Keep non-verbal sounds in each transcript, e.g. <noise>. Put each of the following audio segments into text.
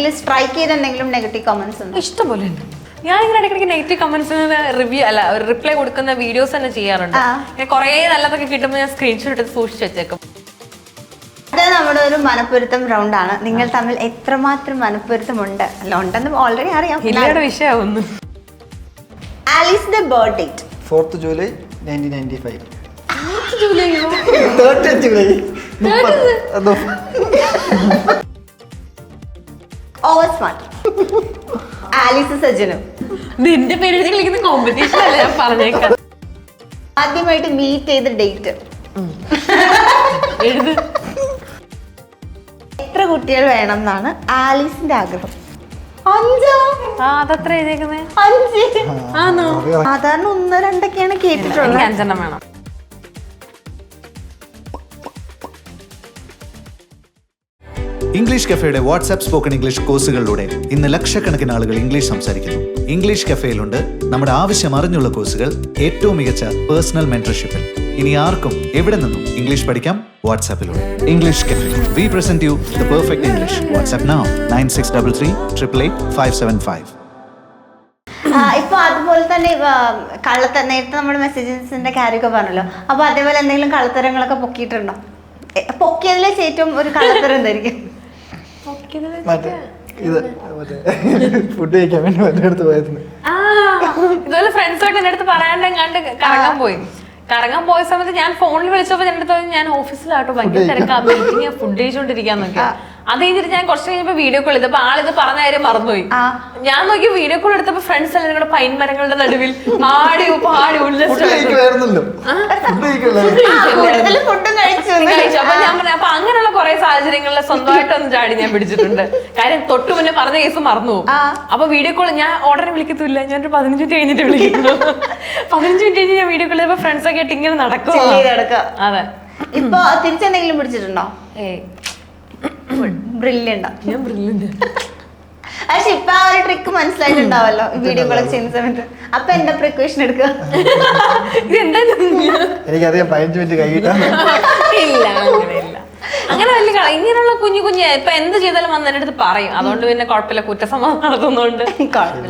എന്തെങ്കിലും സ്ട്രൈക്ക് ചെയ്ത എന്തെങ്കിലും നെഗറ്റീവ് കമന്റ്സ് ഉണ്ടോ? ഇഷ്ടംപോലെ ഉണ്ട്. ഞാൻ ഇങ്ങനെ ഇടയ്ക്കിടയ്ക്ക് നെഗറ്റീവ് കമന്റ്സിന് റിവ്യൂ അല്ല റിപ്ലൈ കൊടുക്കുന്ന വീഡിയോസ് തന്നെ ചെയ്യാറുണ്ട്. കുറെ കുറേ നല്ലതൊക്കെ കിട്ടുമ്പോൾ ഞാൻ സ്ക്രീൻഷോട്ട് എടുത്ത് സൂക്ഷിച്ചു വെച്ചേക്കും. അത് നമ്മുടെ ഒരു മനപ്പൊരുത്തം റൗണ്ട് ആണ്. നിങ്ങൾ തമ്മിൽ എത്രമാത്രം മനപ്പൊരുത്തമുണ്ട്? അല്ല ഉണ്ടെന്ന് ഓൾറെഡി അറിയാം. വിഷയമാവുന്നു. Alice the birth date fourth July nineteen ninety five third July മുപ്പത് അതോ ഓവർ സ്മാർട്ട് ആലീസ് സജ്ജനും നിന്റെ പേര് കളിക്കുന്ന കോമ്പറ്റീഷൻ അല്ല ഞാൻ പറഞ്ഞേക്കാം? ആദ്യമായിട്ട് മീറ്റ് ചെയ്ത ഡേറ്റ് എഴുത്. എത്ര കുട്ടികൾ വേണം എന്നാണ് ആലീസിന്റെ ആഗ്രഹം. അഞ്ചോ? ആ അതത്ര എഴുതിയേക്കുന്നേ? അഞ്ച്. ആണോ സാധാരണ ഒന്ന് രണ്ടൊക്കെയാണ് കേട്ടിട്ടുള്ളത്. അഞ്ചെണ്ണം വേണം. ഇംഗ്ലീഷ് കഫേയുടെ വാട്സാപ്പ് സ്പോക്കൺ ഇംഗ്ലീഷ് കോഴ്സുകളിലൂടെ ഇന്ന് ലക്ഷക്കണക്കിന് ആളുകൾ ഇംഗ്ലീഷ് സംസാരിക്കുന്നു. ഇംഗ്ലീഷ് കഫേയിലുണ്ട് നമ്മുടെ ആവശ്യം അറിഞ്ഞുള്ള കോഴ്സുകൾ ഏറ്റവും മികച്ച പേഴ്സണൽ മെന്റർഷിപ്പിൽ ഇനി ആർക്കും എവിടെ നിന്നും ഇംഗ്ലീഷ് പഠിക്കാം? വാട്സാപ്പിലൂടെ English cafe we present perfect English WhatsApp now nine six double three triple eight five seven five ഇപ്പൊ അതുപോലെ തന്നെ കള്ളത്ത നേരത്തെ നമ്മുടെ മെസ്സേജസിന്റെ കാര്യമൊക്കെ പറഞ്ഞല്ലോ. അപ്പൊ അതേപോലെ എന്തെങ്കിലും കള്ളത്തരങ്ങളൊക്കെ പൊക്കിയിട്ടുണ്ടോ? പൊക്കിയതിലേ ഏറ്റവും ഒരു കള്ളത്തരം എന്തായിരിക്കും? മറ്റേ ഇത് മറ്റേ ഫുഡ് കഴിക്കാൻ വേണ്ടി മറ്റേ അടുത്ത് പോയിരുന്നു ഇതുപോലെ ഫ്രണ്ട്സായിട്ട് എന്റെ അടുത്ത് പറയാണ്ട് കണ്ട് കറങ്ങാൻ പോയി. കറങ്ങാൻ പോയ സമയത്ത് ഞാൻ ഫോണിൽ വിളിച്ചപ്പോൾ എന്റെ അടുത്ത് ഞാൻ ഓഫീസിലാട്ടോ ഭയങ്കര തിരക്കാ. മീറ്റിംഗ് ഫുഡ് കഴിച്ചോണ്ടിരിക്കാന്നൊക്കെ. അത് കഴിഞ്ഞിട്ട് ഞാൻ കുറച്ച് കഴിഞ്ഞപ്പോ വീഡിയോ കോൾ ചെയ്തപ്പോ ആളിത് പറഞ്ഞ കാര്യം മറന്നുപോയി. ഞാൻ നോക്കി വീഡിയോ കോൾ എടുത്തപ്പോ ഫ്രണ്ട്സ് എല്ലാം കൂടെ പൈൻ മരങ്ങളുടെ നടുവിൽ? ആടി പാടി അപ്പൊ ഞാൻ പറഞ്ഞു അപ്പൊ അങ്ങനെയുള്ള കുറെ സാഹചര്യങ്ങളിൽ സ്വന്തമായിട്ടൊന്ന് ചാടി ഞാൻ പിടിച്ചിട്ടുണ്ട്. കാര്യം തൊട്ടു മുന്നേ പറഞ്ഞ കേസ് മറന്നു പോകും. അപ്പൊ വീഡിയോ കോൾ ഞാൻ ഉടനെ വിളിക്കത്തില്ല ഞാൻ ഒരു പതിനഞ്ച് മിനിറ്റ് കഴിഞ്ഞിട്ട് വിളിക്കുന്നു. പതിനഞ്ച് മിനിറ്റ് കഴിഞ്ഞ് ഞാൻ വീഡിയോ കോൾ ചെയ്തപ്പോ ഫ്രണ്ട്സ് ഒക്കെ ആയിട്ട് ഇങ്ങനെ നടക്കും അതെ. ഇപ്പൊ തിരിച്ചെന്തെങ്കിലും പിടിച്ചിട്ടുണ്ടോ? ഏയ്. ബ്രില്യണ്ടോ ഞാൻ ബ്രില്യന്റ് പക്ഷെ ഇപ്പൊ ആ ഒരു ട്രിക്ക് മനസ്സിലായിട്ടുണ്ടാവല്ലോ വീഡിയോ കോൾ ചെയ്യുന്ന സമയത്ത്. അപ്പൊ എന്താ പ്രിക്കോഷൻ എടുക്കുക? ഇതെന്താ എനിക്കറിയാം പതിനഞ്ച് മിനിറ്റ് കഴിയിട്ടാണ് ഇല്ല അങ്ങനെയില്ല അങ്ങനെ വലിയ കള ഇങ്ങനെയുള്ള കുഞ്ഞു കുഞ്ഞു ഇപ്പൊ എന്ത് ചെയ്താലും വന്ന് എന്റെ അടുത്ത് പറയും. അതുകൊണ്ട് പിന്നെ കുഴപ്പമില്ല കുറ്റസമ്മതം നടത്തുന്നോണ്ട്.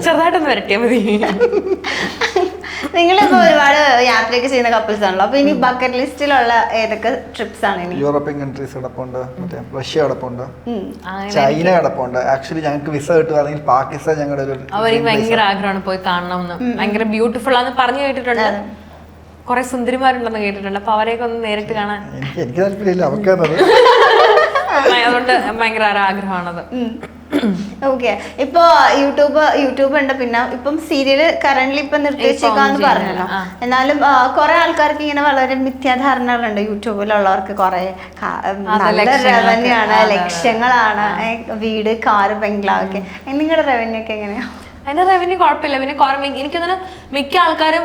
ചെറുതായിട്ടൊന്ന് വരട്ടിയാ മതി. <laughs> നിങ്ങളിപ്പോ ഒരുപാട് യാത്രയൊക്കെ ചെയ്യുന്ന കപ്പിൾസ് ആണല്ലോ. അപ്പൊ ഇനി ബക്കറ്റ് ലിസ്റ്റിലുള്ള ഏതൊക്കെ ട്രിപ്സ് ആണ് ഇനി? യൂറോപ്യൻ കൺട്രീസ് അടപ്പുണ്ട് മറ്റേ റഷ്യ അടപ്പുണ്ട് ചൈന അടപ്പുണ്ട് ആക്ച്വലി ഞങ്ങൾക്ക് വിസ കിട്ടുകയാണെങ്കിൽ പാകിസ്ഥാൻ ഞങ്ങളുടെ ഒരു അവർക്ക് ഭയങ്കര ആഗ്രഹമാണ് പോയി കാണണം എന്ന്. ഭയങ്കര ബ്യൂട്ടിഫുൾ ആണെന്ന് പറഞ്ഞു കേട്ടിട്ടുണ്ട്. കുറെ സുന്ദരിമാരുണ്ടെന്ന് കേട്ടിട്ടുണ്ട്. അപ്പൊ അവരെയൊക്കെ ഒന്ന് നേരിട്ട് കാണാൻ. എനിക്ക് താല്പര്യമില്ല അവർക്കാണത് <laughs> അതുകൊണ്ട് ഭയങ്കര ആഗ്രഹമാണത്. ഓക്കെ ഇപ്പൊ യൂട്യൂബ് യൂട്യൂബ് ഉണ്ട്. പിന്നെ ഇപ്പം സീരിയൽ കറന്റ് ഇപ്പൊ നിർത്തിവെച്ചേക്കാന്ന് ഇപ്പം പറഞ്ഞല്ലോ. എന്നാലും കുറെ ആൾക്കാർക്ക് ഇങ്ങനെ വളരെ മിഥ്യാധാരണകളുണ്ട് യൂട്യൂബിലുള്ളവർക്ക് കുറെ നല്ല. റവന്യൂ ആണ്. ലക്ഷ്യങ്ങളാണ് വീട് കാറ് ബംഗ്ലാവ് ഒക്കെ. നിങ്ങളുടെ റവന്യൂ ഒക്കെ എങ്ങനെയാ? അതിന്റെ റവന്യൂ കുഴപ്പമില്ല. പിന്നെ കുറവ് എനിക്ക് തോന്നുന്നു മിക്ക ആൾക്കാരും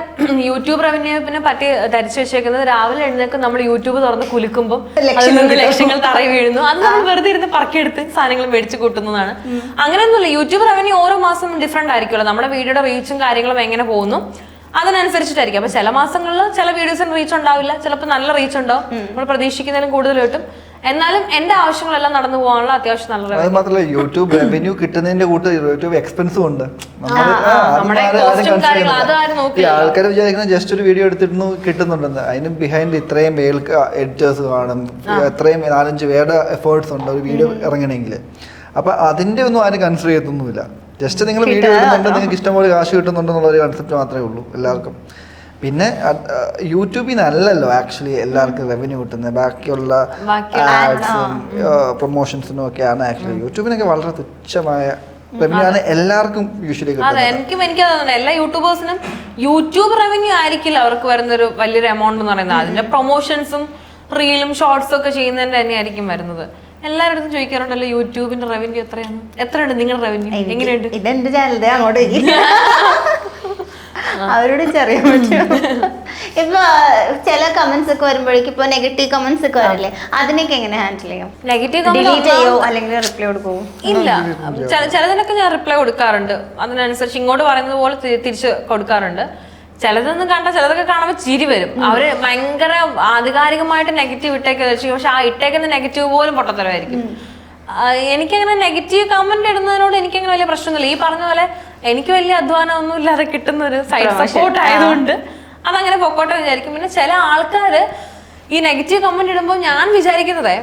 യൂട്യൂബ് റവന്യൂ പിന്നെ പറ്റി ധരിച്ചു വെച്ചേക്കുന്നത് രാവിലെ എഴുന്നേക്കും നമ്മൾ യൂട്യൂബ് തുറന്ന് കുലുക്കുമ്പോൾ ലക്ഷങ്ങൾ തറയി വീഴുന്നു. അന്ന് നമ്മൾ വെറുതെ ഇരുന്ന് പറക്കിയെടുത്ത് സാധനങ്ങൾ മേടിച്ചു കൂട്ടുന്നതാണ്. അങ്ങനെയൊന്നുമില്ല. യൂട്യൂബ് റവന്യൂ ഓരോ മാസം ഡിഫറെന്റ് ആയിരിക്കുമല്ലോ. നമ്മുടെ വീഡിയോയുടെ റീച്ചും കാര്യങ്ങളും എങ്ങനെ പോകുന്നു അതിനനുസരിച്ചിട്ടായിരിക്കും. അപ്പൊ ചില മാസങ്ങളിൽ ചില വീഡിയോസിന് റീച്ച് ഉണ്ടാവില്ല. ചിലപ്പോൾ നല്ല റീച്ച് ഉണ്ടാവും. നമ്മൾ പ്രതീക്ഷിക്കുന്നതിലും കൂടുതൽ കിട്ടും. എന്നാലും എന്റെ ആവശ്യങ്ങളെല്ലാം നടന്നു പോകാനുള്ള അത്യാവശ്യം നല്ല അത്. മാത്രമല്ല യൂട്യൂബ് റവന്യൂ കിട്ടുന്നതിന്റെ കൂട്ട് യൂട്യൂബ് എക്സ്പെൻസും ഉണ്ട്. ആൾക്കാർ വിചാരിക്കുന്നത് ജസ്റ്റ് ഒരു വീഡിയോ എടുത്തിരുന്നു കിട്ടുന്നുണ്ടെന്ന്. അതിന് ബിഹൈൻഡ് ഇത്രയും മേൽക്ക് എഡിറ്റേഴ്സ് കാണും. എത്രയും നാലഞ്ച് പേരുടെ എഫേർട്സ് ഉണ്ട് ഒരു വീഡിയോ ഇറങ്ങണമെങ്കിൽ. അപ്പൊ അതിന്റെ ഒന്നും ആരും കൺസിഡർ ചെയ്യത്തൊന്നുമില്ല. ജസ്റ്റ് നിങ്ങൾ വീഡിയോ ഇടുന്നുണ്ട് നിങ്ങൾക്ക് ഇഷ്ടംപോലെ കാശ് കിട്ടുന്നുണ്ടെന്നുള്ള ഒരു കൺസെപ്റ്റ് മാത്രമേ ഉള്ളൂ എല്ലാവർക്കും. പിന്നെ യൂട്യൂബിൽ നിന്നല്ലല്ലോ ആക്ച്വലി എല്ലാവർക്കും റവന്യൂ കിട്ടുന്നത്. ബാക്കിയുള്ള ബാക്കിയുള്ള ആഡ്സും പ്രൊമോഷൻസിനും ഒക്കെയാണ് ആക്ച്വലി യൂട്യൂബിനൊക്കെ വളരെ തുച്ഛമായ റവന്യൂ ആണ് എല്ലാവർക്കും യൂഷ്വലി അതെ എനിക്കും എനിക്ക് തോന്നുന്നു എല്ലാ യൂട്യൂബേഴ്സിനും യൂട്യൂബ് റവന്യൂ ആയിരിക്കില്ല അവർക്ക് വരുന്നൊരു വലിയൊരു എമൗണ്ട് എന്ന് പറയുന്നത്. അതിന്റെ പ്രൊമോഷൻസും റീലും ഷോർട്സും ഒക്കെ ചെയ്യുന്നതിന്റെ തന്നെയായിരിക്കും വരുന്നത്. എല്ലാവരുടെ അടുത്തും ചോദിക്കാറുണ്ടല്ലോ യൂട്യൂബിന്റെ റവന്യൂ എത്രയാണ്? എത്രയുണ്ട് നിങ്ങളുടെ റവന്യൂ എങ്ങനെയുണ്ട്? ഇതെന്റെ ചാനലേ അങ്ങോട്ട്. <laughs> അവരോട് ചെറിയ ഇപ്പൊ ചില കമന്റ്സ് ഒക്കെ വരുമ്പോഴേക്കും ഇപ്പൊ നെഗറ്റീവ് കമന്റ്സ് ഒക്കെ വരില്ലേ? അതിനൊക്കെ എങ്ങനെ ഹാൻഡിൽ ചെയ്യും? നെഗറ്റീവ് ഡിലീറ്റ് ചെയ്യോ? അല്ലെങ്കിൽ റിപ്ലൈ കൊടുക്കുവോ? ഇല്ല. ചില- ചിലതിനൊക്കെ ഞാൻ റിപ്ലൈ കൊടുക്കാറുണ്ട്. അതിനനുസരിച്ച് ഇങ്ങോട്ട് പറയുന്നത് പോലെ തിരിച്ച് കൊടുക്കാറുണ്ട്. ചിലതൊന്നും കണ്ട ചിലതൊക്കെ കാണുമ്പോൾ ചിരി വരും. അവർ ഭയങ്കര ആധികാരികമായിട്ട് നെഗറ്റീവ് ഇട്ടേക്ക് വെച്ചു പക്ഷെ ആ ഇട്ടേക്കുന്ന നെഗറ്റീവ് പോലും പൊട്ടത്തരമായിരിക്കും. എനിക്കങ്ങനെ നെഗറ്റീവ് കമന്റ് ഇടുന്നതിനോട് എനിക്കങ്ങനെ വലിയ പ്രശ്നമൊന്നുമില്ല. ഈ പറഞ്ഞ പോലെ എനിക്ക് വലിയ അധ്വാനം ഒന്നും ഇല്ലാതെ കിട്ടുന്ന ഒരു സൈഡ് സപ്പോർട്ട് ആയതുകൊണ്ട് അതങ്ങനെ പൊക്കോട്ടെ വിചാരിക്കും. പിന്നെ ചില ആൾക്കാർ ഈ നെഗറ്റീവ് കമന്റ് ഇടുമ്പോൾ ഞാൻ വിചാരിക്കുന്നതേ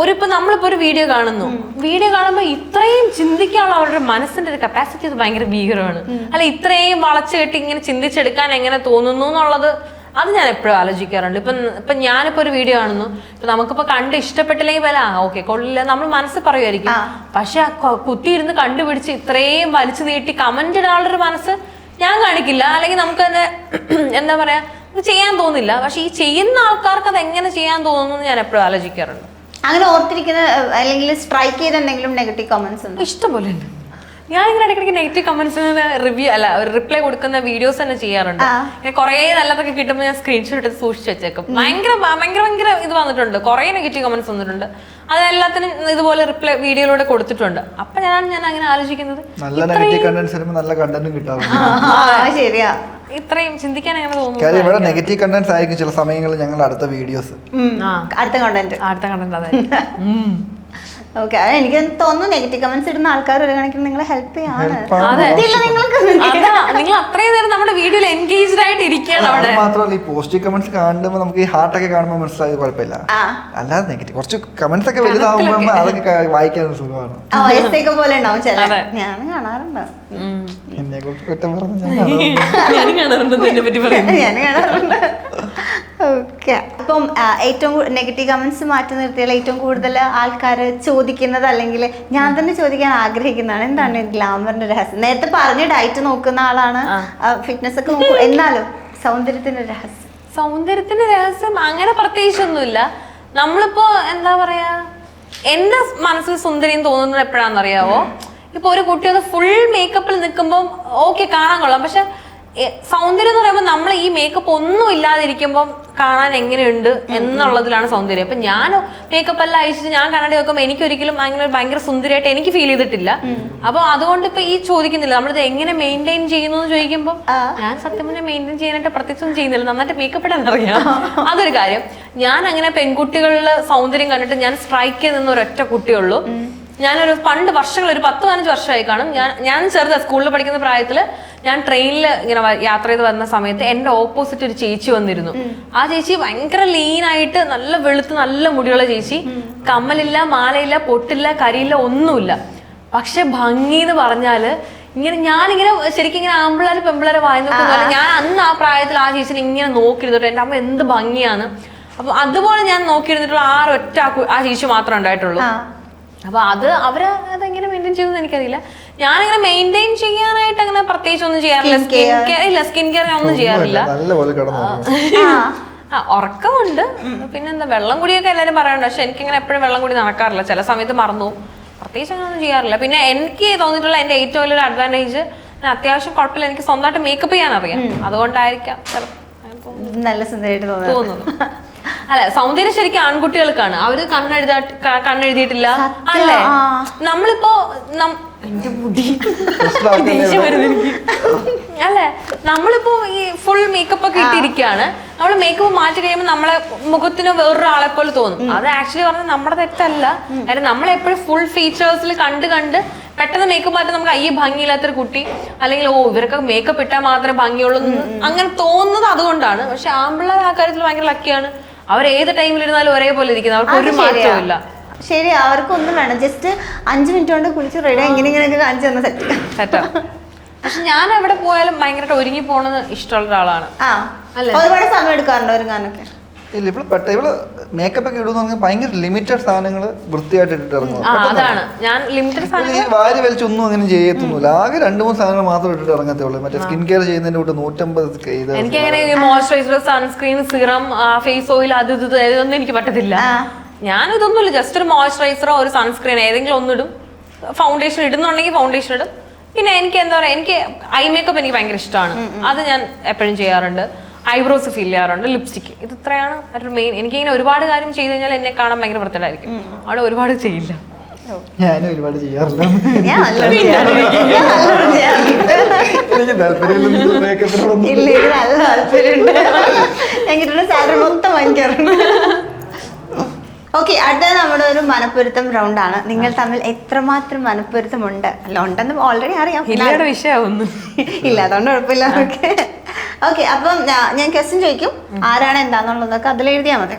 ഒരു ഇപ്പൊ നമ്മളിപ്പോ ഒരു വീഡിയോ കാണുന്നു. വീഡിയോ കാണുമ്പോൾ ഇത്രയും ചിന്തിക്കാനുള്ള അവരുടെ മനസ്സിന്റെ ഒരു കപ്പാസിറ്റി അത് ഭയങ്കര ഭീകരമാണ്. അല്ല ഇത്രയും വളച്ചു കെട്ടി ഇങ്ങനെ ചിന്തിച്ചെടുക്കാൻ എങ്ങനെ തോന്നുന്നു എന്നുള്ളത് അത് ഞാൻ എപ്പോഴും ആലോചിക്കാറുണ്ട്. ഇപ്പം ഇപ്പൊ ഞാനിപ്പോ ഒരു വീഡിയോ കാണുന്നു. ഇപ്പൊ നമുക്കിപ്പോ കണ്ട് ഇഷ്ടപ്പെട്ടില്ലെങ്കിൽ വല്ല ആ ഓക്കെ. കൊള്ളില്ല നമ്മൾ മനസ്സിൽ പറയുമായിരിക്കും പക്ഷെ ആ ഇരുന്ന് കുത്തിയിരുന്ന് കണ്ടുപിടിച്ച് ഇത്രയും വലിച്ചു നീട്ടി കമന്റ് ഇടാനുള്ളൊരു മനസ്സ് ഞാൻ കാണിക്കില്ല. അല്ലെങ്കിൽ നമുക്ക് തന്നെ <clears throat> എന്താ പറയാ ചെയ്യാൻ തോന്നില്ല. പക്ഷെ ഈ ചെയ്യുന്ന ആൾക്കാർക്ക് അത് എങ്ങനെ ചെയ്യാൻ തോന്നുന്നു ഞാൻ എപ്പോഴും ആലോചിക്കാറുണ്ട്. അങ്ങനെ ഓർത്തിരിക്കുന്ന അല്ലെങ്കിൽ സ്ട്രൈക്ക് ചെയ്ത എന്തെങ്കിലും നെഗറ്റീവ് കമന്റ്സ് ഉണ്ടോ? ഇഷ്ടംപോലെ ഉണ്ട്. ഞാനിങ്ങനെ ഇടയ്ക്കിടയ്ക്ക് നെഗറ്റീവ് കമന്റ്സിന് റിവ്യൂ അല്ല റിപ്ലൈ കൊടുക്കുന്ന വീഡിയോസ് തന്നെ ചെയ്യാറുണ്ട്. കുറെ നല്ലതൊക്കെ കിട്ടുമ്പോൾ ഞാൻ സ്ക്രീൻഷോട്ട് എടുത്ത് സൂക്ഷിച്ചു വെച്ചേക്കും. ഭയങ്കര ഭയങ്കര ഭയങ്കര ഇത് വന്നിട്ടുണ്ട്. കുറേ നെഗറ്റീവ് കമന്റ്സ് വന്നിട്ടുണ്ട്. അതെല്ലാത്തിനും ഇതുപോലെ റിപ്ലൈ വീഡിയോയിലൂടെ കൊടുത്തിട്ടുണ്ട്. അപ്പൊ ഞാൻ ഞാൻ അങ്ങനെ ആലോചിക്കുന്നത്. നല്ല നെഗറ്റീവ് കണ്ടന്റ് വരുമ്പോൾ നല്ല കണ്ടന്റും കിട്ടാറുണ്ട്. ആ ശരിയാ. ഇത്രയും ചിന്തിക്കാൻ അങ്ങനെ തോന്നുന്നു? ഇവിടെ നെഗറ്റീവ് കണ്ടന്റ്സ് ആയിരിക്കും ചില സമയങ്ങളിൽ ഞങ്ങൾ അടുത്ത വീഡിയോസ് ആ. അടുത്ത കണ്ടന്റ് അടുത്ത കണ്ടന്റ് അതെ. ഓക്കെ എനിക്ക് തോന്നുന്നു നെഗറ്റീവ് കമന്റ്സ് ഇടുന്ന ആൾക്കാർ ഒരു കണക്കിന് നിങ്ങളെ ഹെൽപ്പ് ചെയ്യാണ്. നിങ്ങൾ അത്രയും നേരം നമ്മുടെ വീഡിയോയിൽ എൻഗേജ്ഡ് ആയിട്ട് ഇരിക്കുകയാണ് അവിടെ. മാത്രമല്ല ഈ പോസിറ്റീവ് കമന്റ്സ് കാണുമ്പോൾ നമുക്ക് ഈ ഹാർട്ട് ഒക്കെ കാണുമ്പോൾ മനസ്സിലായത് കുഴപ്പമില്ല. അല്ലാതെ നെഗറ്റീവ് കുറച്ച് കമന്റ്സ് ഒക്കെ വലുതാവുമ്പോൾ അതൊക്കെ വായിക്കാൻ സുഖമാണ്. പോലെ ഉണ്ടാവും ചില. ഞാൻ കാണാറുണ്ട്. എന്നെ കുറിച്ച് കുറ്റം പറഞ്ഞു ഞാൻ കാണാറുണ്ട്. ഓക്കെ. അപ്പം ഏറ്റവും നെഗറ്റീവ് കമന്റ്സ് മാറ്റി നിർത്തിയാൽ ഏറ്റവും കൂടുതൽ ആൾക്കാർ ചോദിക്കുന്നത് അല്ലെങ്കിൽ ഞാൻ തന്നെ ചോദിക്കാൻ ആഗ്രഹിക്കുന്നതാണ്. എന്താണ് ഗ്ലാമറിന്റെ രഹസ്യം? നേരത്തെ പറഞ്ഞ ഡയറ്റ് നോക്കുന്ന ആളാണ്. ഫിറ്റ്നസ് ഒക്കെ നോക്കും. എന്നാലും സൗന്ദര്യത്തിന്റെ രഹസ്യം. സൗന്ദര്യത്തിന്റെ രഹസ്യം അങ്ങനെ പ്രത്യേകിച്ചൊന്നുമില്ല. നമ്മളിപ്പോ എന്താ പറയാ എന്റെ മനസ്സിൽ സുന്ദരിയും തോന്നുന്നത് എപ്പോഴാണെന്നറിയാവോ? ഇപ്പൊ ഒരു കുട്ടി ഒന്ന് ഫുൾ മേക്കപ്പിൽ നിൽക്കുമ്പോൾ ഓക്കെ കാണാൻ കൊള്ളാം. പക്ഷെ സൗന്ദര്യം എന്ന് പറയുമ്പോൾ നമ്മൾ ഈ മേക്കപ്പ് ഒന്നും ഇല്ലാതിരിക്കുമ്പോൾ കാണാൻ എങ്ങനെയുണ്ട് എന്നുള്ളതിലാണ് സൗന്ദര്യം. അപ്പൊ ഞാൻ മേക്കപ്പ് എല്ലാം അയച്ചിട്ട് ഞാൻ കണ്ണാടി നോക്കുമ്പോൾ എനിക്ക് ഒരിക്കലും അങ്ങനെ ഭയങ്കര സുന്ദരിയായിട്ട് എനിക്ക് ഫീൽ ചെയ്തിട്ടില്ല. അപ്പൊ അതുകൊണ്ട് ഇപ്പൊ ഈ ചോദിക്കുന്നില്ല. നമ്മളിത് എങ്ങനെ മെയിന്റെയിൻ ചെയ്യുന്നു എന്ന് ചോദിക്കുമ്പോൾ ഞാൻ സത്യം പറഞ്ഞാൽ മെയിന്റെയിൻ ചെയ്യാനായിട്ട് പ്രത്യേകിച്ചൊന്നും ചെയ്യുന്നില്ല. നന്നായിട്ട് മേക്കപ്പ് ഇടാൻ അറിയാം. <laughs> അതൊരു കാര്യം. ഞാൻ അങ്ങനെ പെൺകുട്ടികളിൽ സൗന്ദര്യം കണ്ടിട്ട് ഞാൻ സ്ട്രൈക്ക് നിന്ന് നിന്ന ഒരൊറ്റ കുട്ടിയുള്ളൂ. ഞാനൊരു പണ്ട് വർഷങ്ങൾ ഒരു പത്ത് പതിനഞ്ച് വർഷമായി കാണും. ഞാൻ ഞാൻ ചെറുതാണ് സ്കൂളിൽ പഠിക്കുന്ന പ്രായത്തിൽ ഞാൻ ട്രെയിനിൽ ഇങ്ങനെ യാത്ര ചെയ്ത് വന്ന സമയത്ത് എന്റെ ഓപ്പോസിറ്റ് ഒരു ചേച്ചി വന്നിരുന്നു. ആ ചേച്ചി ഭയങ്കര ലീനായിട്ട് നല്ല വെളുത്ത് നല്ല മുടിയുള്ള ചേച്ചി. കമ്മലില്ല മാലയില്ല പൊട്ടില്ല കരിയില്ല ഒന്നുമില്ല. പക്ഷെ ഭംഗി എന്ന് പറഞ്ഞാൽ ഇങ്ങനെ ഞാനിങ്ങനെ ശരിക്കും ഇങ്ങനെ ആമ്പിള്ളേർ പെമ്പിള്ളേരെ വായന ഞാൻ അന്ന് ആ പ്രായത്തിൽ ആ ചേച്ചിനെ ഇങ്ങനെ നോക്കിയിരുന്നിട്ട് എന്റെ അമ്മ എന്ത് ഭംഗിയാണ്. അപ്പൊ അതുപോലെ ഞാൻ നോക്കിയിരുന്നിട്ടുള്ള ആ ഒറ്റ ആ ചേച്ചി മാത്രമേ ഉണ്ടായിട്ടുള്ളൂ. അപ്പൊ അത് അവർ അതെങ്ങനെ മെയിന്റെയിൻ ചെയ്യുന്നത് എനിക്കറിയില്ല. ഞാനിങ്ങനെ മെയിന്റെയിൻ ചെയ്യാൻ പ്രത്യേകിച്ച് ഒന്നും ചെയ്യാറില്ല. Skin skin. കെയർ ഇല്ല സ്കിൻ കെയർ ഞാൻ ഒന്നും ചെയ്യാറില്ല. നല്ലപോലെ ആ. ഉറക്കമുണ്ട് ഉറക്കമുണ്ട്. പിന്നെന്താ വെള്ളം കുടിയൊക്കെ എല്ലാവരും പറയാറുണ്ട് പക്ഷെ എനിക്കിങ്ങനെ എപ്പോഴും വെള്ളം കുടി നടക്കാറില്ല. ചില സമയത്ത് മറന്നു. പ്രത്യേകിച്ച് അങ്ങനെ ഒന്നും ചെയ്യാറില്ല. പിന്നെ എനിക്ക് തോന്നിയിട്ടുള്ള എന്റെ ഏറ്റവും വലിയൊരു അഡ്വാന്റേജ് അത്യാവശ്യം കുഴപ്പമില്ല. എനിക്ക് സ്വന്തമായിട്ട് മേക്കപ്പ് ചെയ്യാൻ അറിയാം അതുകൊണ്ടായിരിക്കാം. നല്ല സുന്ദരമായിട്ട് തോന്നുന്നു അല്ല സൗന്ദര്യം ശരിക്കും ആൺകുട്ടികൾക്കാണ്. അവർ കണ്ണെഴുതാ കണ്ണെഴുതിയിട്ടില്ല. അല്ലേ. നമ്മളിപ്പോ എന്റെ മുടി. ദേഷ്യം വരുന്നു എനിക്ക്. അല്ലേ നമ്മളിപ്പോ ഈ ഫുൾ മേക്കപ്പ് ഒക്കെ ഇട്ടിരിക്കുകയാണ്. നമ്മൾ മേക്കപ്പ് മാറ്റി കഴിയുമ്പോൾ നമ്മളെ മുഖത്തിന് വേറൊരാളെ പോലെ തോന്നും. അത് ആക്ച്വലി പറഞ്ഞാൽ നമ്മുടെ തെറ്റല്ല. കാര്യം നമ്മളെപ്പോഴും ഫുൾ ഫീച്ചേഴ്സിൽ കണ്ട് കണ്ട് പെട്ടെന്ന് മേക്കപ്പ് മാറ്റി നമുക്ക് അയ്യ ഭംഗിയില്ലാത്തൊരു കുട്ടി. അല്ലെങ്കിൽ ഓ ഇവരൊക്കെ മേക്കപ്പ് ഇട്ടാൽ മാത്രമേ ഭംഗിയുള്ളൂ എന്ന് അങ്ങനെ തോന്നുന്നത് അതുകൊണ്ടാണ്. പക്ഷെ ആമ്പിള്ളേർ ആ കാര്യത്തിൽ ഭയങ്കര ലക്കിയാണ് അവർ ഏത് ടൈമിലിരുന്നാലും ഒരേപോലെ ഇരിക്കുന്നത് അവർക്ക് ഒരു അത് ശരിയാ. മാറ്റവും ഇല്ല ശരി അവർക്കൊന്നും വേണം ജസ്റ്റ് അഞ്ച് മിനിറ്റ് കൊണ്ട് കുളിച്ച് റെഡി ഇങ്ങനെ ഇങ്ങനെയൊക്കെ കാണിച്ചു തന്ന സെറ്റ് സെറ്റാ പക്ഷെ ഞാൻ എവിടെ പോയാലും ഭയങ്കരമായിട്ട് ഒരുങ്ങി പോണത് ഇഷ്ടമുള്ള ഒരാളാണ്. ആ. അല്ലേ? ഒരുപാട് സമയം എടുക്കാറുണ്ടോ ഒരുങ്ങാനൊക്കെ? ഇല്ല ഇവൾ പെട്ട ഇവൾ മേക്കപ്പ് ഒക്കെ ഇടുന്ന ഭയങ്കര ലിമിറ്റഡ് സാധനങ്ങൾ വൃത്തിയായിട്ട് ഇട്ടിട്ട് ഇറങ്ങും ആ അതാണ്. ഞാൻ ലിമിറ്റഡ് ഈ വാരി വലിച്ചൊന്നും അങ്ങനെ ചെയ്യത്തൊന്നുമില്ല. ആകെ രണ്ട് മൂന്ന് സാധനങ്ങൾ മാത്രം ഇട്ടിട്ട് ഇറങ്ങത്തേ ഉള്ളൂ മറ്റേ സ്കിൻ കെയർ ചെയ്യുന്നതിന്റെ കൂട്ട് നൂറ്റമ്പത് ചെയ്ത് എനിക്ക് അങ്ങനെ moisturiser sunscreen serum face oil അത് ഇത് ഇത് ഇതൊന്നും എനിക്ക് പറ്റത്തില്ല. ഞാൻ ഇതൊന്നുമില്ല ജസ്റ്റ് ഒരു മോയ്സ്ചറൈസറോ ഒരു സൺസ്ക്രീൻ ഏതെങ്കിലും ഒന്നിടും. ഫൗണ്ടേഷൻ ഇടുന്നുണ്ടെങ്കിൽ ഫൗണ്ടേഷൻ ഇടും. പിന്നെ എനിക്ക് എന്താ പറയാ എനിക്ക് ഐ മേക്കപ്പ് എനിക്ക് ഭയങ്കര ഇഷ്ടമാണ്. അത് ഞാൻ എപ്പോഴും ചെയ്യാറുണ്ട്. ഐബ്രോസ് ഫീൽ ചെയ്യാറുണ്ട് ലിപ്സ്റ്റിക് ഇത് ഇത്രയാണ് ഒരു മെയിൻ എനിക്ക് ഇങ്ങനെ ഒരുപാട് കാര്യം ചെയ്തു കഴിഞ്ഞാൽ എന്നെ കാണാൻ ഭയങ്കര വൃത്തിയായിരിക്കും അവിടെ ഒരുപാട് ചെയ്യില്ല. ഞാനും ഒരുപാട് ചെയ്യാറില്ല ഞാൻ. ഞാൻ. എനിക്ക് താല്പര്യമില്ല താല്പര്യമുണ്ട്. ഞാൻ കിട്ടുന്ന സാലറി മൊത്തം വാങ്ങിക്കാറുണ്ട്. ഓക്കെ അടുത്തത് നമ്മുടെ ഒരു മനപ്പൊരുത്തം റൗണ്ട് ആണ്. നിങ്ങൾ തമ്മിൽ എത്രമാത്രം മനപ്പൊരുത്തം ഉണ്ട് അല്ല ഉണ്ടെന്ന് ഓൾറെഡി അറിയാം. വിഷയമാവുന്നു <laughs> ഇല്ല അതുകൊണ്ട് കുഴപ്പമില്ല. ഓക്കെ ഓക്കെ അപ്പം ഞാൻ ക്വസ്റ്റ്യൻ ചോദിക്കും. ആരാണ് എന്താന്നുള്ളതൊക്കെ അതിൽ എഴുതിയാൽ മതി.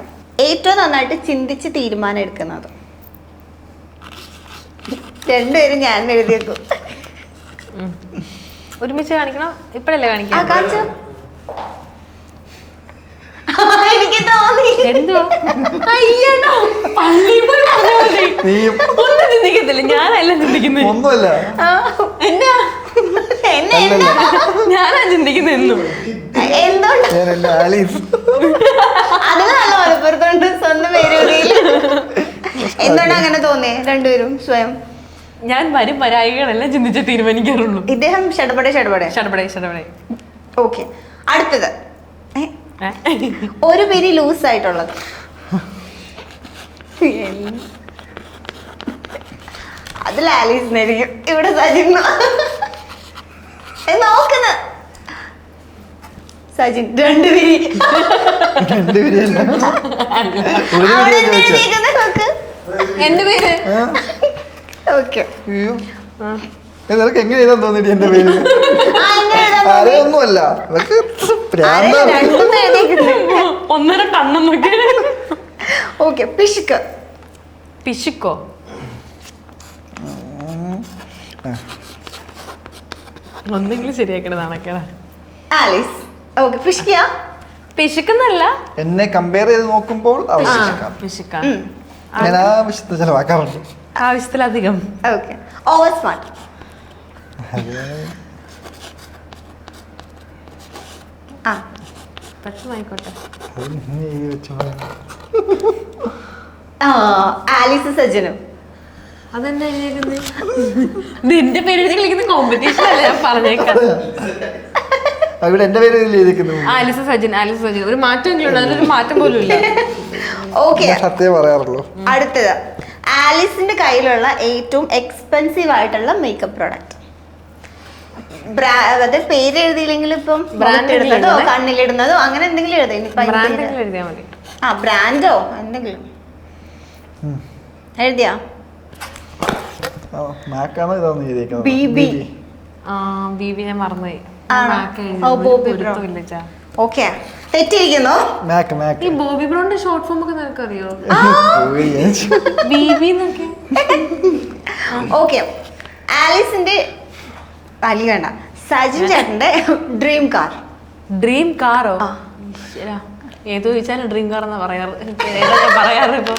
ഏറ്റവും നന്നായിട്ട് ചിന്തിച്ച് തീരുമാനം എടുക്കുന്നത്. രണ്ടുപേരും ഞാൻ എഴുതിയേക്കും. ഒരുമിച്ച് കാണിക്കണം? ഇപ്പഴല്ലേ കാണിക്കാം കാണിച്ചു എനിക്ക് തോന്നി എന്തോ? അയ്യടാ പള്ളിയിൽ പോയി പറഞ്ഞാ മതി. നീ ഒന്നും ചിന്തിക്കത്തില്ല. ഞാനല്ല ചിന്തിക്കുന്നത് ഒന്നുമല്ല. ആ, എന്നാ? എന്നെ അല്ലല്ല ഞാനാ ചിന്തിക്കുന്നത് എന്നും. എന്തുകൊണ്ട്? ഞാൻ എന്റെ ആലീസ് അതിന് നല്ല മലപ്പുറത്തുണ്ട് സ്വന്തം പേര് എന്തുകൊണ്ട് അങ്ങനെ തോന്നിയേ രണ്ടുപേരും സ്വയം? ഞാൻ വരും വരായികളെല്ലാം ചിന്തിച്ച് തീരുമാനിക്കാറുള്ളൂ. ഇദ്ദേഹം ഷടപടെ ഷടപടെ ഷടപടെ ഷടപടെ ഓക്കെ. അടുത്തത്? ഒരു പിരി ലൂസ് ആയിട്ടുള്ളത്. അതിൽ ആലീസിനായിരിക്കും ഇവിടെ സജിൻ നോക്കുന്ന സജിൻ രണ്ട് പിരി. എന്റെ പിരി എന്റെ പേര്? ഓക്കെ നിനക്ക് എങ്ങനെ എഴുതാൻ തോന്നിട്ട് എന്റെ പേര്? എഴുതിയേക്കുന്നത് ഒന്നര ടണ്ണെന്നൊക്കെ. ഓക്കെ പിശുക്ക്. പിശുക്കോ? ഒന്നെങ്കിലും ശരിയാക്കണ നാണക്കേടാ. ആലീസ് ഓക്കെ പിശുക്കിയ? പിശുക്കുന്നല്ല. എന്നെ കമ്പയർ ചെയ്ത് നോക്കുമ്പോൾ പിശുക്കാ. ഞാൻ ചെലവാക്കാറുണ്ട്. ആവശ്യത്തിലധികം. ഓക്കെ ഓവർ സ്മാർട്ട് ആ ആലീസ് സജ്ജനും. അതെന്നെ എഴുതിയേക്കുന്നത് നിന്റെ പേര് എഴുതി കളിക്കുന്ന കോമ്പറ്റീഷൻ അല്ല ഞാൻ പറഞ്ഞേക്കാം? അവിടെ എന്റെ പേര് ഇതിൽ എഴുതിക്കുന്നു ആലിസ സജിൻ ആലിസ സജിൻ ഒരു മാറ്റമെങ്കിലും ഉണ്ട് അതിലൊരു മാറ്റം പോലും ഇല്ല. ഓക്കെ സത്യം പറയാറുള്ളൂ. അടുത്തത്. ആലിസിന്റെ കയ്യിലുള്ള ഏറ്റവും എക്സ്പെൻസീവ് ആയിട്ടുള്ള മേക്കപ്പ് പ്രോഡക്റ്റ് അത് പേര് എഴുതിയില്ലെങ്കിൽ ഇപ്പം ബ്രാൻഡ് എഴുതുന്നതോ എഴുതണേ? കണ്ണിലിടുന്നതോ അങ്ങനെ എന്തെങ്കിലും എഴുതി ആ ബ്രാൻഡോ എന്തെങ്കിലും. എഴുതിയാ. ഓക്കെ. തെറ്റിയിരിക്കുന്നു? ഈ ബോബി ബ്രൗണിന്റെ ഷോർട്ട് ഫോം ഒക്കെ നിനക്ക് അറിയോ ഓക്കെ. ആലീസിന്റെ അലി വേണ്ട. സജിൻ ചേട്ടന്റെ ഡ്രീം കാർ ഡ്രീം കാറോ ഏത് ചോദിച്ചാലും ഡ്രീം കാർ എന്നാ പറയാറ്. എനിക്ക് ഏതാ ഞാൻ പറയാറ് ഇപ്പൊ?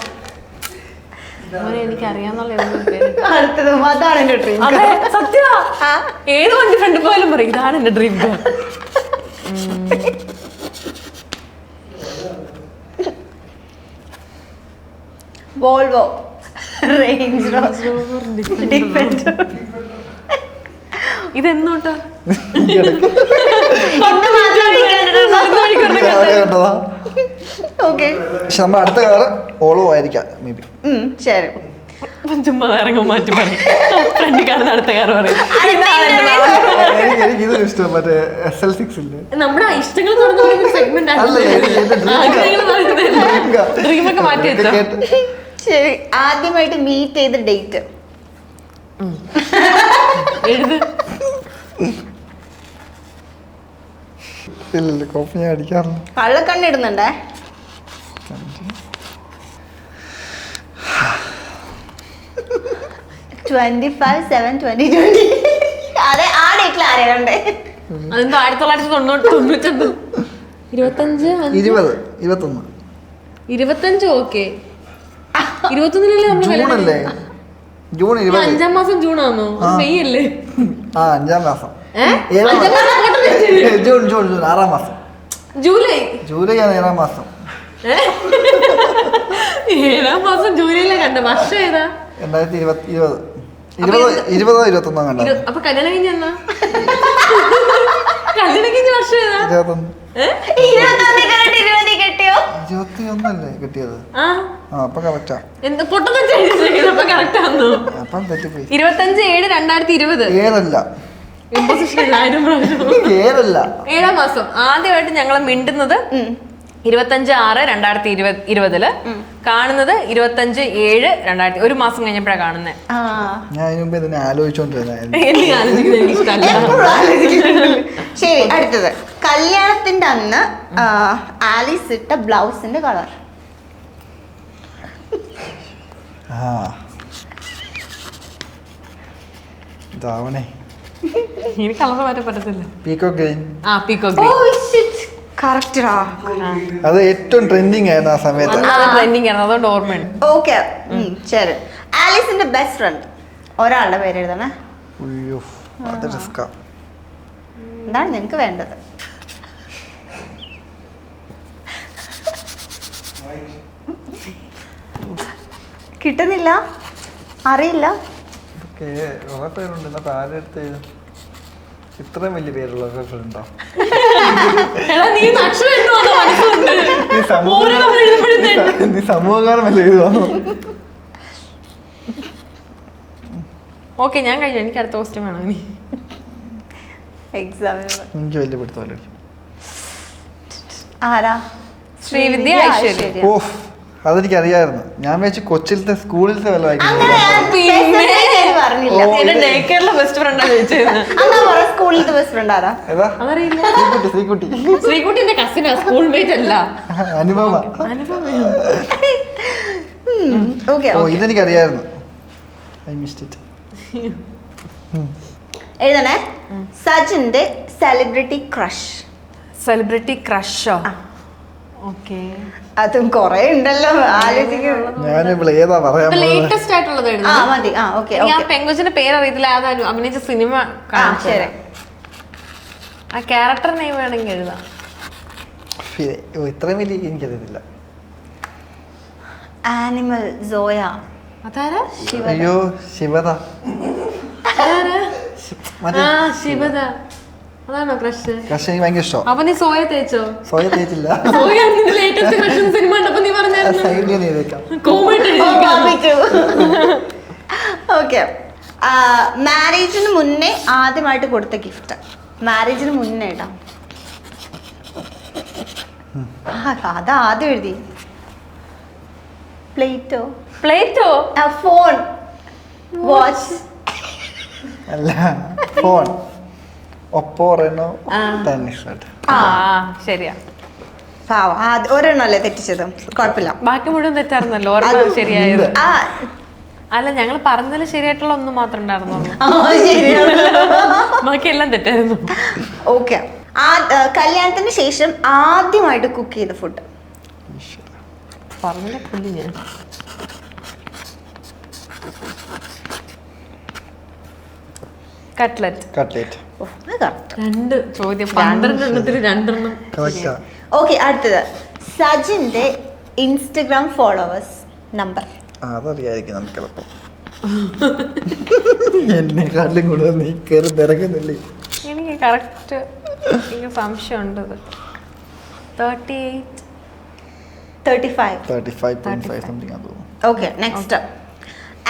മോനെ എനിക്ക് അറിയാന്നുള്ള ഏതെങ്കിലും പേര്. അടുത്തതും അതാണ് എന്റെ ഡ്രീം ഏത് വണ്ടി ഫ്രണ്ട് പോയാലും പറയും ഇതാണ് എന്റെ dream car Volvo Range Defender ഇതെന്നോട്ടാ? <laughs> <laughs> പക്ഷെ അടുത്ത കളർ ഓളോ ആയിരിക്കാം മേ ബി. ശരി. ചുമ്മാ ഇറങ്ങും മാറ്റി പറയും. ഫ്രണ്ട് കാണുന്ന അടുത്ത കാർ പറയും. എനിക്ക് എനിക്ക് ഇഷ്ടം മറ്റേ എസ് എൽ സിക്സ് ഇല്ലേ? നമ്മുടെ ഇഷ്ടങ്ങൾ തുറന്നു പറയുന്ന സെഗ്മെന്റ് അല്ല, ഇത് എന്റെ dream car. ഡ്രീം ഒക്കെ മാറ്റി വെച്ചോ. ശരി ആദ്യമായിട്ട് മീറ്റ് ചെയ്ത ഡേറ്റ് എഴുത്. ഇല്ല കോപ്പി ഞാൻ അടിക്കാറില്ല. കള്ളക്കണ്ണിടുന്നുണ്ടേ twenty five seven twenty twenty അതെ ആ ഡേറ്റിൽ ആരെയാ കണ്ടേ അതെന്തോ ആയിരത്തി തൊള്ളായിരത്തി തൊണ്ണൂറ്റി തൊണ്ണൂറ്റൊന്ന്. ഇരുപത്തഞ്ച് അഞ്ച്? ഇരുപത് ഇരുപത്തൊന്ന്. ഇരുപത്തഞ്ച് ഓക്കെ ഇരുപത്തൊന്നിലല്ലേ നമ്മൾ ജൂൺ കല്യാണം അല്ലേ? ജൂൺ ഇരുപത്. അഞ്ചാം മാസം ജൂൺ ആണോ മെയ് അല്ലേ? ആ അഞ്ചാം മാസം. ഏഴാം അഞ്ചാം മാസം. പെട്ടെന്ന് ജൂൺ ജൂൺ ജൂൺ ആറാം മാസം. ജൂലൈ? ജൂലൈ ആണ് ഏഴാം മാസം. ഏ? ഏഴാം മാസം ജൂലൈയിലെ കണ്ട വർഷം ഏതാ? രണ്ടായിരത്തി ഇരുപത്തി ഇരുപത്. ഇരുപത് ഇരുപതോ ഇരുപത്തൊന്നോ കണ്ടോ അപ്പൊ കല്യാണം കഴിഞ്ഞ എന്നാ കല്യാണം കഴിഞ്ഞ വർഷം ഏതാ? ഇരുപത്തൊന്ന്. ഏ? ഇരുപത്തൊന്നിൽ കണ്ടിട്ട് ഇരുപതിൽ കെട്ടിയോ? ഇരുപത്തി ഒന്നല്ലേ കിട്ടിയത് അപ്പൊ കറക്റ്റാ എന്ത് പൊട്ടം അപ്പൊ കറക്റ്റ് ആണോ അപ്പം തെറ്റിപ്പോയി. ഇരുപത്തഞ്ച് ഏഴ് രണ്ടായിരത്തി ഇരുപത്. ഏഴല്ല. ഇമ്പോസിഷൻ ഏഴല്ല ഏഴാം മാസം. ആദ്യമായിട്ട് ഞങ്ങൾ മിണ്ടുന്നത്. ഇരുപത്തഞ്ച് ആറ് രണ്ടായിരത്തി ഇരുപത് ഇരുപതിൽ. കാണുന്നത് ഇരുപത്തഞ്ച് ഏഴ് രണ്ടായിരത്തി ഒരു മാസം കഴിഞ്ഞപ്പോഴാണ് കാണുന്നത്. ശരി അടുത്തത്. കല്യാണത്തിന്റെ അന്ന് ആലീസ് ഇട്ട ബ്ലൗസിന്റെ കളർ. ആ. ഇതാവണേ. <laughs> എനിക്ക് കളർ മാറ്റാൻ പറ്റത്തില്ല. പീക്കോ ഗ്രീൻ ആ പീക്കോ ഓ കറക്റ്റാ അത് ഏറ്റവും ട്രെൻഡിങ് ആയിരുന്നു ആ സമയത്ത്. അത് ട്രെൻഡിങ് ആണ് അതുകൊണ്ട് ഓർമ്മയുണ്ട്. ഓക്കെ ശരി. ആലീസിന്റെ ബെസ്റ്റ് ഫ്രണ്ട് ഒരാളുടെ പേര് എഴുതണേ. അയ്യോ അത് റിസ്കാ എന്താണ് നിനക്ക് വേണ്ടത്? കിട്ടുന്നില്ല. അറിയില്ല. കുറെ പേരുണ്ട് ആരെടുത്ത് ഇത്രയും വലിയ പേരുള്ള നീ സമൂഹകാരമല്ല എഴുതുവാണോ ഓക്കെ ഞാൻ കഴിഞ്ഞു എനിക്ക് അടുത്ത ക്വസ്റ്റ്യൻ വേണം ഇനി. എക്സാമിന് എനിക്ക് വലിയ പിടുത്തമല്ല ആരാ? ശ്രീവിദ്യ ഐശ്വര്യ. ഓ അതെനിക്ക് അറിയായിരുന്നു ഞാൻ വെച്ച് കൊച്ചിലത്തെ സ്കൂളിലത്തെ വല്ല അങ്ങനെ എന്റെ ഡേ കെയറിലെ ബെസ്റ്റ് ഫ്രണ്ടാ ചോദിച്ചത് അന്നാ <laughs> പറ സ്കൂളിലത്തെ ബെസ്റ്റ് ഫ്രണ്ട് ആരാ? ഏതാ? അതറിയില്ല. ശ്രീകുട്ടി ശ്രീകുട്ടി. ശ്രീകുട്ടിന്റെ കസിനാ സ്കൂൾ മേറ്റ് അല്ല. അനുപമ. ഓക്കെ ഓ ഇതെനിക്ക് അറിയായിരുന്നു ഐ മിസ്ഡ് ഇറ്റ് എഴുതണേ. സജിന്റെ സെലിബ്രിറ്റി ക്രഷ് സെലിബ്രിറ്റി ക്രഷോ അതും കൊറേ ഉണ്ടല്ലോ ഏതാ പറയാൻ ലേറ്റസ്റ്റ് ആയിട്ടുള്ളത് ആ മതി. ആ ഓക്കെ ഞാൻ പേര് അറിയത്തില്ല അത് അഭിനയിച്ച സിനിമ ആ ശരി. ആ ക്യാരക്ടർ നെയിം വേണമെങ്കിൽ എഴുതാം. ഇത്രയും വലിയ എനിക്കറിയത്തില്ല. ആനിമൽ സോയ അതാരാ? അയ്യോ ശിവത. ശിവദ അതാണോ ക്രഷ് പക്ഷെ എനിക്ക് ഭയങ്കര ഇഷ്ടം. അപ്പൊ നീ സോയ തേച്ചോ? സോയ തേച്ചില്ല. സോയ ലേറ്റസ്റ്റ് ക്രഷ് സിനിമ ഉണ്ടപ്പോ നീ പറഞ്ഞായിരുന്നു. സൈഡിൽ ഞാൻ ചെയ്തേക്കാം കോമഡി ഓക്കെ മാരേജിന് മുന്നേ ആദ്യമായിട്ട് കൊടുത്ത ഗിഫ്റ്റ് മാരേജിന് മുന്നേ ഇടാം അത് ആദ്യം എഴുതി. പ്ലേറ്റോ പ്ലേറ്റോ ഫോൺ വാച്ച് അല്ല ഫോൺ ഒപ്പോ ആ. ആ ശരിയാ. പാവം. ആദ്യ- ഒരെണ്ണല്ലേ തെറ്റിച്ചത്? കുഴപ്പമില്ല. ബാക്കി മുഴുവൻ തെറ്റായിരുന്നല്ലോ. ഒരെണ്ണം ശരിയായത്. ആ. അല്ല ഞങ്ങൾ പറഞ്ഞതിൽ ശരിയായിട്ടുള്ള ഒന്നും മാത്രം ഉണ്ടായിരുന്നുള്ളൂ ആ, ശരിയാണ് <laughs> ബാക്കി എല്ലാം തെറ്റായിരുന്നു. ഓക്കെ. ആ ആ, കല്യാണത്തിന് ശേഷം ആദ്യമായിട്ട് കുക്ക് ചെയ്ത ഫുഡ് പറഞ്ഞില്ല പുള്ളി ഞാൻ. കട്ട്ലറ്റ് കട്ട്ലേറ്റ് രണ്ട് ചോദ്യം പന്ത്രണ്ട് എണ്ണത്തിൽ രണ്ടെണ്ണം. കറക്റ്റാ ഓക്കെ അടുത്തത്. സജിന്റെ ഇൻസ്റ്റഗ്രാം ഫോളോവേഴ്സ് നമ്പർ അതറിയായിരിക്കും നമുക്ക് എളുപ്പം എന്നെക്കാട്ടിലും കൂടുതൽ നീ കയറി തിരക്കുന്നില്ലേ? എനിക്ക് കറക്റ്റ് എനിക്ക് സംശയമുണ്ട് thirty eight thirty five thirty five point five something അത് തോന്നുന്നു ഓക്കെ നെക്സ്റ്റ്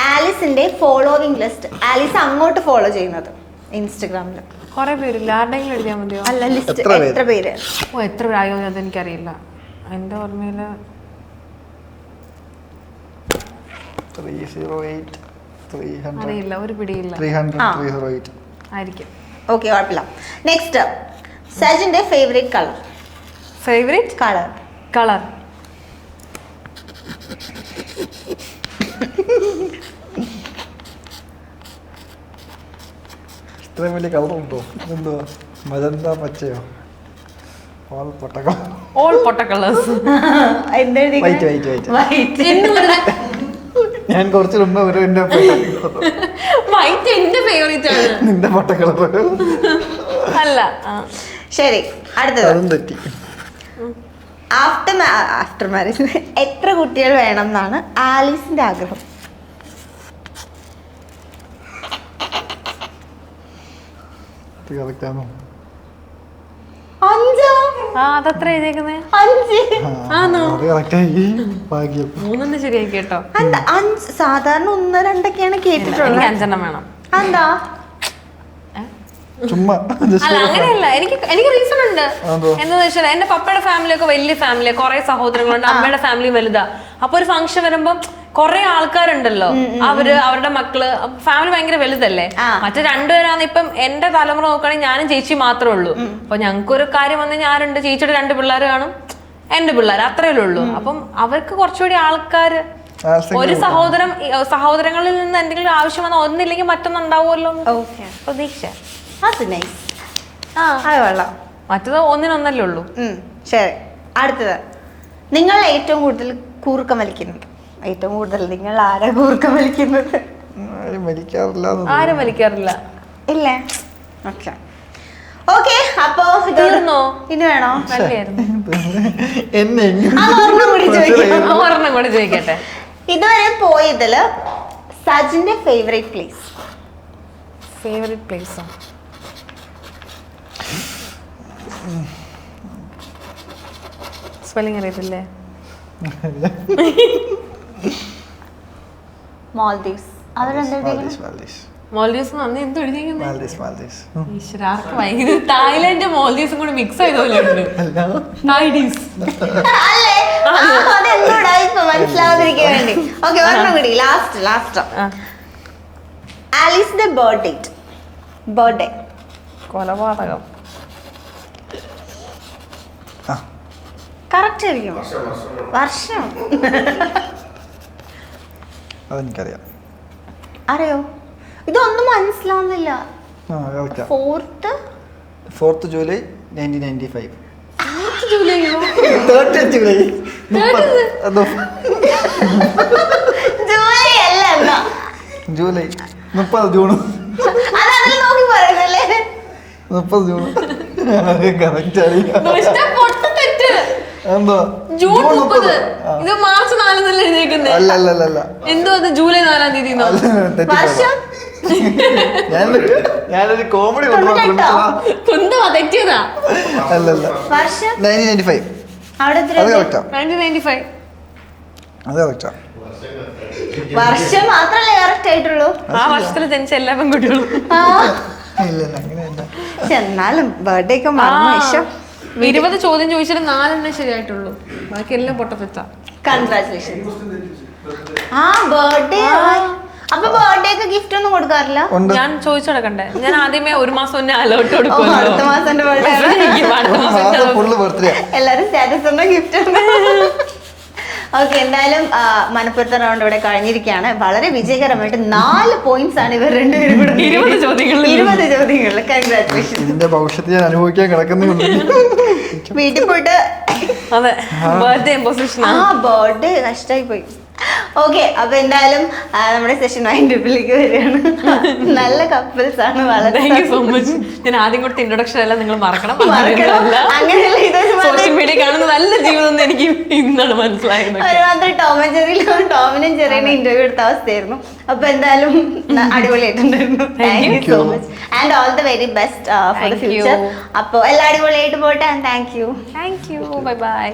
ആലിസിന്റെ ഫോളോവിംഗ് ലിസ്റ്റ് ആലിസ് അങ്ങോട്ട് ഫോളോ ചെയ്യുന്നത് ഇൻസ്റ്റഗ്രാമിൽ കുറെ പേരില്ല ആരുടെങ്കിലും എഴുതിയാൽ മതിയോ? അല്ല ലിസ്റ്റ് എത്ര പേര്? എത്ര പേര്? ഓ എത്ര പേരായോ അതെനിക്കറിയില്ല. എന്റെ ഓർമ്മയിൽ three zero eight three hundred. അറിയില്ല ഒരു പിടിയില്ല. Three hundred. Three zero eight. ആയിരിക്കും. ഓക്കെ കുഴപ്പമില്ല next സജിന്റെ favourite colour favourite colour colour ഇത്രയും വലിയ കളറുണ്ടോ എന്തോ മജന്ത പച്ചയോ? ഓൾ പൊട്ടക്ക ഓൾ പൊട്ട കളേഴ്സ് വൈറ്റ് വൈറ്റ് ഞാൻ കുറച്ച് മുമ്പ് ഒരു എന്റെ വൈറ്റ് എന്റെ ഫേവറേറ്റ് ആണ്. നിന്റെ പൊട്ടക്കളർ അല്ല. ശരി അടുത്തത്. അതും തെറ്റി. ആഫ്റ്റർ ആഫ്റ്റർ മാരേജ് എത്ര കുട്ടികൾ വേണം എന്നാണ് ആലീസിന്റെ ആഗ്രഹം? അഞ്ചോ? ആ അതത്ര എഴുതിയേക്കുന്നേ? അഞ്ച്. ആണോ? അത് ആയി ഭാഗ്യം. മൂന്നെണ്ണം ശരിയാക്കി കേട്ടോ. എന്താ അഞ്ച് സാധാരണ ഒന്ന് രണ്ടൊക്കെയാണ് എനിക്ക് കേട്ടിട്ടുള്ളത് അഞ്ചെണ്ണം വേണം. എന്താ ഏ? ചുമ്മാ just അല്ല അങ്ങനെയല്ല. എനിക്ക് എനിക്ക് റീസൺ ഉണ്ട്. അതോ? എന്താന്ന് വെച്ചാൽ എന്റെ പപ്പയുടെ ഫാമിലി ഒക്കെ വലിയ ഫാമിലി കുറെ സഹോദരങ്ങളുണ്ട് അമ്മയുടെ ഫാമിലി വലുതാ. അപ്പൊ ഒരു ഫംഗ്ഷൻ വരുമ്പോ കുറെ ആൾക്കാരുണ്ടല്ലോ. അവർ അവരുടെ മക്കൾ. ഫാമിലി ഭയങ്കര വലുതല്ലേ. മറ്റേ രണ്ടുപേരാണ് ഇപ്പം എന്റെ തലമുറ നോക്കുകയാണെങ്കിൽ ഞാനും ചേച്ചി മാത്രമേ ഉള്ളൂ. അപ്പൊ ഞങ്ങൾക്ക് ഒരു കാര്യം വന്ന് ഞാനുണ്ട് ചേച്ചിയുടെ രണ്ട് പിള്ളേർ കാണും എന്റെ പിള്ളേർ അത്രയല്ലേ ഉള്ളൂ. അപ്പം അവർക്ക് കുറച്ചുകൂടി ആൾക്കാര് ഒരു സഹോദരം സഹോദരങ്ങളിൽ നിന്ന് എന്തെങ്കിലും ആവശ്യം വന്നാൽ ഒന്നില്ലെങ്കിൽ മറ്റൊന്നുണ്ടാവുമല്ലോ പ്രതീക്ഷ. അത് നൈസ് ആ. അത് കൊള്ളാം. മറ്റത് ഒന്നിനൊന്നല്ലേ ഉള്ളൂ. ശരി. അടുത്തത്. നിങ്ങൾ ഏറ്റവും കൂടുതൽ കൂർക്കം വലിക്കുന്നത്? ഏറ്റവും കൂടുതൽ നിങ്ങൾ ആരാ കൂർക്ക വലിക്കുന്നത്? ആരും വലിക്കാറില്ല ആരും വലിക്കാറില്ല ഇല്ലേ? ഓക്കെ. ഓക്കെ അപ്പോ ഇതോട് തീർന്നോ? ഇനി വേണോ? <laughs> എന്നെ ഒരെണ്ണം കൂടി ചോദിക്കട്ടെ. ഇതുവരെ പോയതിൽ സജിന്റെ favourite place favourite place spelling അറിയത്തില്ലേ? <laughs> മാൽദീവ്സ്. അവരെന്താ മാൽഡീവ്സ് മാൽഡീവ്സ് നന്ദി എന്ത് എഴുതിയിരിക്കുന്നത് മാൽഡീവ്സ് മാൽഡീവ്സ് കൂടി മിക്സ് ചെയ്തോലുണ്ട് തായ്ഡീവ്സ് അല്ലേ? ആ, അതെന്തോടാ? ഇപ്പൊ മനസ്സിലാവാതിരിക്കാൻ വേണ്ടി. ഓക്കെ ഒരെണ്ണം കൂടി. ലാസ്റ്റ് ലാസ്റ്റ് ആലീസിന്റെ ബർത്ത്ഡേ ബർത്ത്ഡേ കൊലപാതകം. ആ. കറക്റ്റ് ആയിരിക്കും വർഷം. <laughs> അതെനിക്കറിയാം. അറിയോ ഇതൊന്നും മനസ്സിലാവുന്നില്ല. Fourth fourth July nineteen ninety five July. July അല്ല ജൂലൈ. മുപ്പത് ജൂൺ മുപ്പത് ജൂൺ കറക്റ്റ് അറിയാം എന്തോ? ജൂൺ മുപ്പത്. ഇത് മാർച്ച് നാലെന്നല്ലേ അല്ല അല്ല അല്ല അല്ല. എന്തോ അത് ജൂലൈ നാലാം തീയതി അല്ല, തെറ്റിപ്പോയതാ. വർഷം? ഞാനൊരു ഞാനൊരു കോമഡി തൊണ്ണൂറ്റെട്ടോ? കുന്തമാ തെറ്റിയതാ. അല്ലല്ല വർഷം? നയന്റീൻ നയന്റി ഫൈവ് അവിടെ എത്ര അത് എഴുതി? കറക്റ്റാ നയന്റീൻ നയന്റി ഫൈവ് അത് കറക്റ്റാ വർഷം മാത്രല്ലേ കറക്റ്റ് ആയിട്ടുള്ളൂ? ആ വർഷത്തിൽ ജനിച്ച എല്ലാ പെൺകുട്ടികളും. എന്നാലും ബർത്ത്ഡേ ഒക്കെ മറന്നു ഇരുപത് ചോദ്യം ചോദിച്ചാലും നാലെണ്ണം ശരിയായിട്ടുള്ളൂ. ബാക്കി എല്ലാം പൊട്ടത്തെറ്റാ കൺഗ്രാറ്റുലേഷൻ ആ ബർത്ത്ഡേ അപ്പൊ ഗിഫ്റ്റ് ഒന്നും കൊടുക്കാറില്ല? ഞാൻ ചോദിച്ചു നടക്കണ്ടേ. ഞാൻ ആദ്യമേ ഒരു മാസം അലോട്ട് കൊടുക്കും അടുത്ത മാസം എല്ലാരും സ്റ്റാറ്റസ് ഗിഫ്റ്റ് ഉണ്ടോ ഓക്കെ എന്തായാലും മനപ്പുറത്തെ മലപ്പുറത്തെ റൗണ്ട് ഇവിടെ കഴിഞ്ഞിരിക്കുകയാണ്. വളരെ വിജയകരമായിട്ട് നാല് പോയിന്റ്സ് ആണ് ഇവർ രണ്ടുപേരും ഇരുപത് ചോദ്യങ്ങളിൽ. ഇരുപത് ചോദ്യങ്ങളിൽ കൺഗ്രാറ്റുലേഷൻ ഇതിന്റെ ഭവിഷ്യത്ത് ഞാൻ അനുഭവിക്കാൻ വീട്ടിൽ പോയിട്ട് അതെ. ബർത്ത്ഡേ ആ. ബർത്ത്ഡേ നഷ്ടമായി പോയി. ഓക്കെ അപ്പൊ എന്തായാലും നമ്മുടെ സെഷൻ വൈൻഡപ്പിലേക്ക് വരികയാണ്. <laughs> നല്ല കപ്പിൾസ് ആണ് വളരെ താങ്ക് യു സോ മച്ച് ഞാൻ ആദ്യം കൊടുത്ത ഇൻട്രൊഡക്ഷൻ എല്ലാം നിങ്ങൾ മറക്കണം. <laughs> അങ്ങനെയല്ല സോഷ്യൽ മീഡിയ കാണുന്ന നല്ല ജീവിതം എനിക്ക് ഇന്നാണ് മനസ്സിലായത്. ടോമിനും ടോം ആൻഡ് ജെറിയിലും ടോമിനും ജെറിനും ഇന്റർവ്യൂ എടുത്ത അവസ്ഥയായിരുന്നു. അപ്പൊ എന്തായാലും <laughs> അടിപൊളിയായിട്ടുണ്ടായിരുന്നു. Thank you so much and all the very best for the future അപ്പോൾ എല്ലാം അടിപൊളിയായിട്ട് പോട്ടെ and thank you thank you bye bye